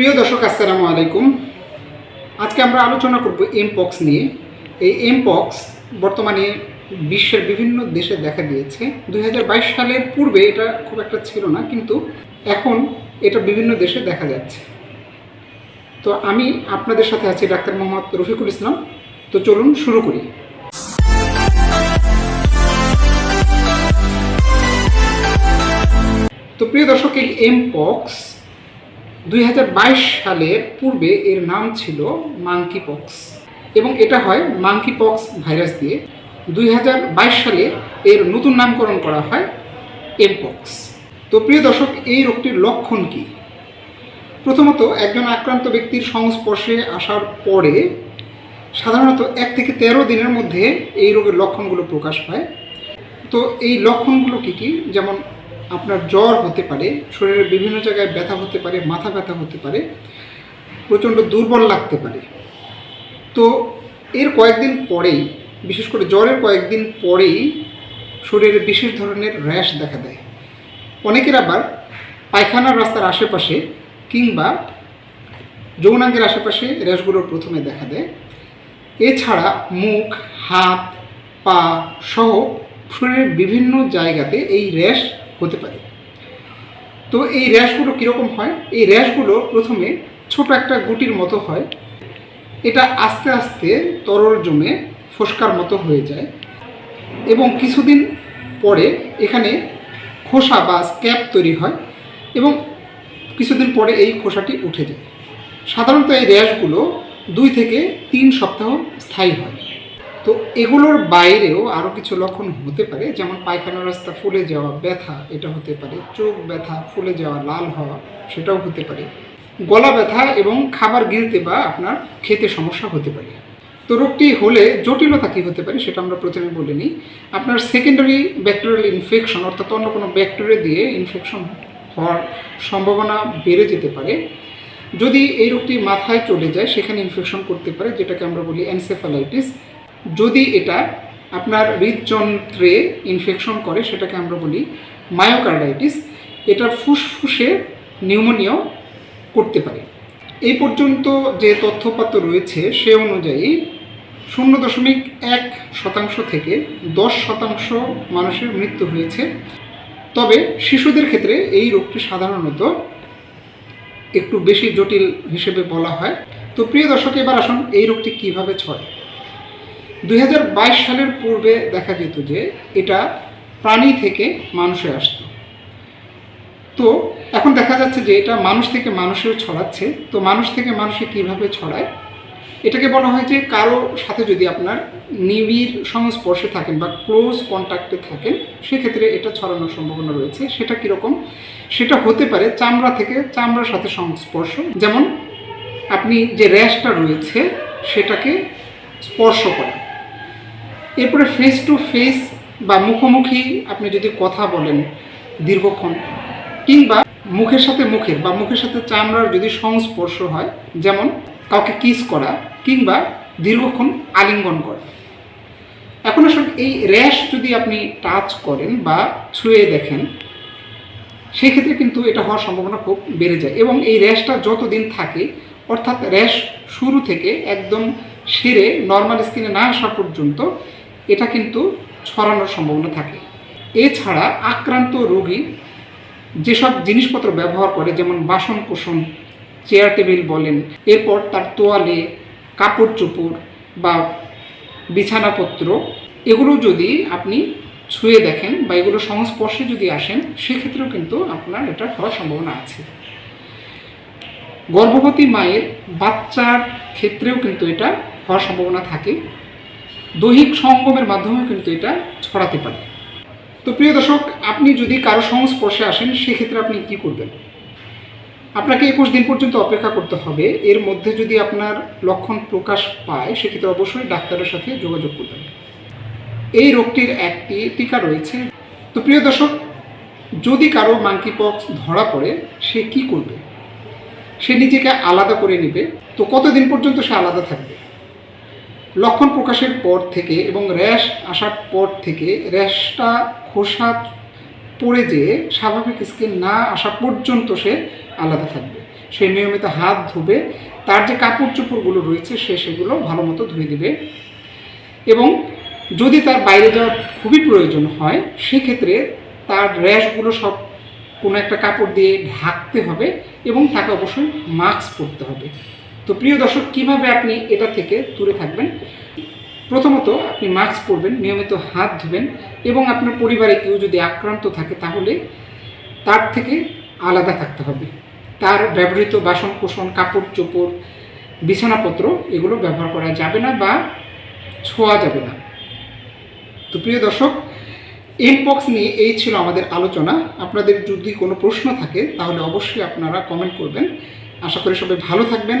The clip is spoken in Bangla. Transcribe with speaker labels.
Speaker 1: প্রিয় দর্শক, আসসালামু আলাইকুম। আজকে আমরা আলোচনা করব এমপক্স নিয়ে। এই এমপক্স বর্তমানে বিশ্বের বিভিন্ন দেশে দেখা দিয়েছে দু হাজার বাইশ সালের পূর্বে এটা খুব একটা ছিল না, কিন্তু এখন এটা বিভিন্ন দেশে দেখা যাচ্ছে। তো আমি আপনাদের সাথে আছি ডাক্তার মোহাম্মদ রফিকুল ইসলাম। তো চলুন শুরু করি। তো প্রিয় দর্শক, এই এমপক্স দুই হাজার বাইশ সালের পূর্বে এর নাম ছিল মাঙ্কি পক্স এবং এটা হয় মাঙ্কি পক্স ভাইরাস দিয়ে। দুই হাজার বাইশ সালে এর নতুন নামকরণ করা হয় এমপক্স তো প্রিয় দর্শক, এই রোগটির লক্ষণ কি? প্রথমত, একজন আক্রান্ত ব্যক্তির সংস্পর্শে আসার পরে সাধারণত এক থেকে তেরো দিনের মধ্যে এই রোগের লক্ষণগুলো প্রকাশ পায়। তো এই লক্ষণগুলো কি কি? যেমন আপনার জ্বর হতে পারে শরীরের বিভিন্ন জায়গায় ব্যথা হতে পারে, মাথা ব্যথা হতে পারে, প্রচণ্ড দুর্বল লাগতে পারে। তো এর কয়েকদিন পরেই, বিশেষ করে জ্বরের কয়েকদিন পরেই শরীরে বিশেষ ধরনের র্যাশ দেখা দেয়। অনেকের আবার পায়খানার রাস্তার আশেপাশে কিংবা যৌনাঙ্গের আশেপাশে র্যাশগুলো প্রথমে দেখা দেয়। এছাড়া মুখ, হাত, পা সহ শরীরের বিভিন্ন জায়গাতে এই র্যাশ হতে পারে। তো এই র্যাশগুলো কীরকম হয়? এই র্যাশগুলো প্রথমে ছোট একটা গুটির মতো হয়। এটা আস্তে আস্তে তরল জমে ফোসকার মতো হয়ে যায় এবং কিছুদিন পরে এখানে খোসা বা স্ক্যাপ তৈরি হয় এবং কিছুদিন পরে এই খোসাটি উঠে যায়। সাধারণত এই র্যাশগুলো দুই থেকে তিন সপ্তাহ স্থায়ী হয়। তো এগুলোর বাইরেও আরও কিছু লক্ষণ হতে পারে, যেমন পায়খানা রাস্তা ফুলে যাওয়া, ব্যথা, এটা হতে পারে। চোখ ব্যথা, ফুলে যাওয়া, লাল হওয়া, সেটাও হতে পারে। গলা ব্যথা এবং খাবার গিলতে বা আপনার খেতে সমস্যা হতে পারে। তো রোগটি হলে জটিলতা কী হতে পারে সেটা আমরা প্রথমে বলে নিই। আপনার সেকেন্ডারি ব্যাকটেরিয়াল ইনফেকশন অর্থাৎ অন্য কোনো ব্যাকটেরিয়া দিয়ে ইনফেকশন হওয়ার সম্ভাবনা বেড়ে যেতে পারে। যদি এই রোগটি মাথায় চলে যায়, সেখানে ইনফেকশন করতে পারে, যেটাকে আমরা বলি এনসেফালাইটিস যদি এটা আপনার হৃদযন্ত্রে ইনফেকশন করে, সেটাকে আমরা বলি মায়োকার্ডাইটিস এটা ফুসফুসে নিউমোনিয়াও করতে পারে। এই পর্যন্ত যে তথ্যপাত্র রয়েছে, সে অনুযায়ী শূন্য দশমিক এক শতাংশ থেকে দশ শতাংশ মানুষের মৃত্যু হয়েছে। তবে শিশুদের ক্ষেত্রে এই রোগটি সাধারণত একটু বেশি জটিল হিসেবে বলা হয়। তো প্রিয় দর্শক, এবার আসুন এই রোগটি কীভাবে ছড়ে দুই হাজার বাইশ সালের পূর্বে দেখা যেত যে এটা প্রাণী থেকে মানুষে আসতো। তো এখন দেখা যাচ্ছে যে এটা মানুষ থেকে মানুষেও ছড়াচ্ছে। তো মানুষ থেকে মানুষে কীভাবে ছড়ায়? এটাকে বলা হয় যে কারও সাথে যদি আপনার নিবিড় সংস্পর্শে থাকেন বা ক্লোজ কন্ট্যাক্টে থাকেন, সেক্ষেত্রে এটা ছড়ানোর সম্ভাবনা রয়েছে। সেটা কীরকম? সেটা হতে পারে চামড়া থেকে চামড়ার সাথে সংস্পর্শ। যেমন আপনি যে র্যাশটা রয়েছে, সেটাকে স্পর্শ করা। এরপরে ফেস টু ফেস বা মুখোমুখি আপনি যদি কথা বলেন দীর্ঘক্ষণ, কিংবা মুখের সাথে মুখের বা মুখের সাথে চামড়ার যদি সংস্পর্শ হয়, যেমন কাউকে কিস করা, কিংবা দীর্ঘক্ষণ আলিঙ্গন করা। এখন আসলে এই র্যাশ যদি আপনি টাচ করেন বা ছুঁয়ে দেখেন সেই ক্ষেত্রে কিন্তু এটা হওয়ার সম্ভাবনা খুব বেড়ে যায় এবং এই র্যাশটা যতদিন থাকে, অর্থাৎ র্যাশ শুরু থেকে একদম সেরে নর্মাল স্কিনে না আসা পর্যন্ত এটা কিন্তু ছড়ানোর সম্ভাবনা থাকে। এছাড়া আক্রান্ত রোগী যেসব জিনিসপত্র ব্যবহার করে, যেমন বাসন কোসন চেয়ার টেবিল বলেন, এরপর তার তোয়ালে কাপড় চোপড় বা বিছানাপত্র, এগুলো যদি আপনি ছুঁয়ে দেখেন বা এগুলো সংস্পর্শে যদি আসেন, সেক্ষেত্রেও কিন্তু আপনার এটা হওয়ার সম্ভাবনা আছে। গর্ভবতী মায়ের বাচ্চার ক্ষেত্রেও কিন্তু এটা হওয়ার সম্ভাবনা থাকে। দৈহিক সঙ্গমের মাধ্যমেও কিন্তু এটা ছড়াতে পারে। তো প্রিয় দর্শক, আপনি যদি কারও সংস্পর্শে আসেন, সেক্ষেত্রে আপনি কি করবেন? আপনাকে একুশ দিন পর্যন্ত অপেক্ষা করতে হবে। এর মধ্যে যদি আপনার লক্ষণ প্রকাশ পায়, সেক্ষেত্রে অবশ্যই ডাক্তারের সাথে যোগাযোগ করবেন। এই রোগটির একটি টিকা রয়েছে। তো প্রিয় দর্শক, যদি কারও মাঙ্কি পক্স ধরা পড়ে, সে কি করবে? সে নিজেকে আলাদা করে নেবে। তো কতদিন পর্যন্ত সে আলাদা থাকবে? লক্ষণ প্রকাশের পর থেকে এবং র্যাশ আসার পর থেকে র্যাশটা খোসা পড়ে যেয়ে স্বাভাবিক স্কিন না আসা পর্যন্ত সে আলাদা থাকবে। সে নিয়মিত হাত ধুবে, তার যে কাপড় চোপড়গুলো রয়েছে সে সেগুলো ভালো মতো ধুয়ে দেবে এবং যদি তার বাইরে যাওয়ার খুবই প্রয়োজন হয়, সেক্ষেত্রে তার র্যাশগুলো সব কোনো একটা কাপড় দিয়ে ঢাকতে হবে এবং তাকে অবশ্যই মাস্ক পরতে হবে। তো প্রিয় দর্শক, কীভাবে আপনি এটা থেকে দূরে থাকবেন? প্রথমত আপনি মাস্ক পরবেন, নিয়মিত হাত ধুবেন এবং আপনার পরিবারে কেউ যদি আক্রান্ত থাকে তাহলে তার থেকে আলাদা থাকতে হবে। তার ব্যবহৃত বাসন কোসন কাপড় চোপড় বিছানাপত্র এগুলো ব্যবহার করা যাবে না বা ছোঁয়া যাবে না। তো প্রিয় দর্শক এমপক্স নিয়ে এই ছিল আমাদের আলোচনা। আপনাদের যদি কোনো প্রশ্ন থাকে তাহলে অবশ্যই আপনারা কমেন্ট করবেন। আশা করি সবাই ভালো থাকবেন।